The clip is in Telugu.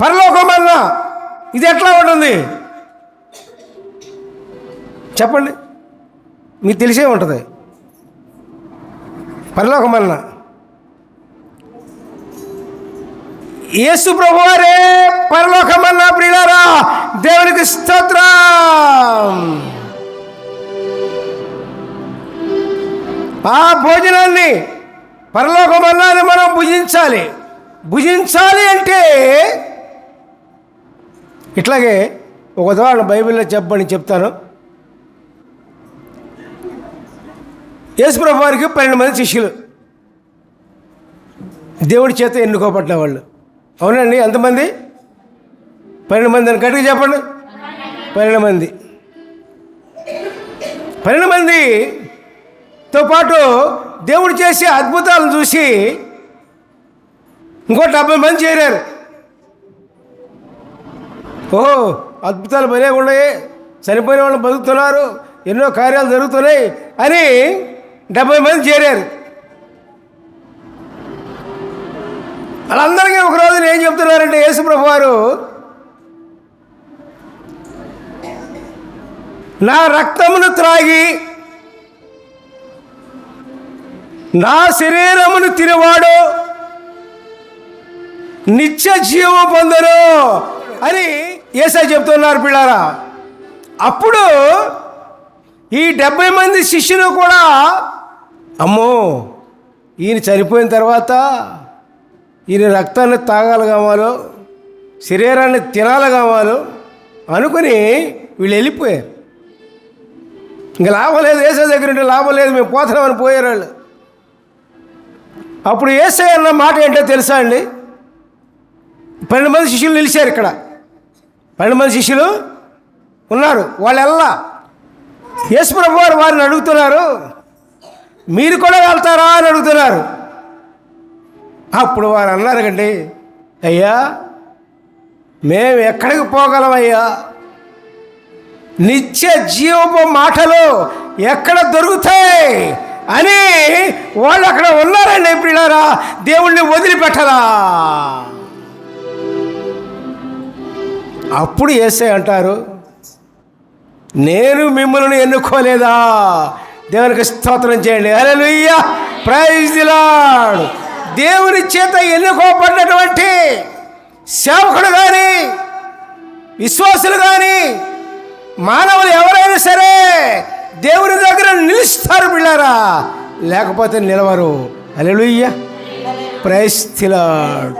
పరలోకమన్నా ఇది ఎట్లా ఉంటుంది? చెప్పండి. మీకు తెలిసే ఉంటుంది. పరలోకమన్నా. యేసు ప్రభువారే పరలోకమన్నా ప్రియులారా దేవునికి స్తోత్రం. ఆ భోజనాన్ని పరలోకమన్నాన్ని మనం భుజించాలి. భుజించాలి అంటే ఇట్లాగే ఒక ఉదాహరణ బైబిల్లో చెప్పని చెప్తాను. యేసుప్రభు వారికి పన్నెండు మంది శిష్యులు. దేవుడి చేత ఎన్నుకోబడ్డ వాళ్ళు. అవునండి ఎంతమంది? పన్నెండు మంది అని గట్టిగా చెప్పండి. పన్నెండు మంది. పన్నెండు మందితో పాటు దేవుడు చేసే అద్భుతాలను చూసి ఇంకో డెబ్బై మంది చేరారు. ఓహో అద్భుతాలు భలే ఉన్నాయి? చనిపోయిన వాళ్ళు బతుకుతున్నారు ఎన్నో కార్యాలు జరుగుతున్నాయి అని డెబ్బై మంది చేరారు. వాళ్ళందరికీ ఒక రోజున ఏం చెప్తున్నారంటే యేసుప్రభు వారు నా రక్తమును త్రాగి నా శరీరమును తినవాడు నిత్య జీవం పొందరు అని ఏసై చెప్తున్నారు పిల్లారా. అప్పుడు ఈ డెబ్బై మంది శిష్యులు కూడా అమ్మో ఈయన చనిపోయిన తర్వాత ఈయన రక్తాన్ని తాగాలి కావాలో శరీరాన్ని తినాలి కావాలో అనుకుని వీళ్ళు వెళ్ళిపోయారు. ఇంకా లాభం లేదు ఏసై దగ్గర ఉంటే లాభం లేదు మేము పోతున్నామని పోయారు వాళ్ళు. అప్పుడు ఏసై అన్న మాట ఏంటో తెలుసా అండి? పన్నెండు మంది శిష్యులు నిలిచారు ఇక్కడ. పన్నెండు మంది శిష్యులు ఉన్నారు. వాళ్ళెల్లా? యేసుప్రభు వారు వారిని అడుగుతున్నారు మీరు కూడా వెళ్తారా? అని అడుగుతున్నారు. అప్పుడు వారు అన్నారు కండి అయ్యా మేము ఎక్కడికి పోగలమయ్యా నిత్య జీవపు మాటలు ఎక్కడ దొరుకుతాయి? అని వాళ్ళు అక్కడ ఉన్నారండి పిల్లరా దేవుణ్ణి వదిలిపెట్టరా. అప్పుడు ఏసే అంటారు నేను మిమ్మల్ని ఎన్నుకోలేదా? దేవునికి స్తోత్రం చేయండి. అరే లుయ్యా ప్రైజ్ దిలాడు దేవుని చేత ఎన్నుకోబడినటువంటి సేవకుడు కానీ విశ్వాసులు కానీ మానవులు ఎవరైనా సరే దేవుని దగ్గర నిలుస్తారు బిళ్ళారా లేకపోతే నిలవరు. అలెలుయ్య ప్రైజ్ లాడ్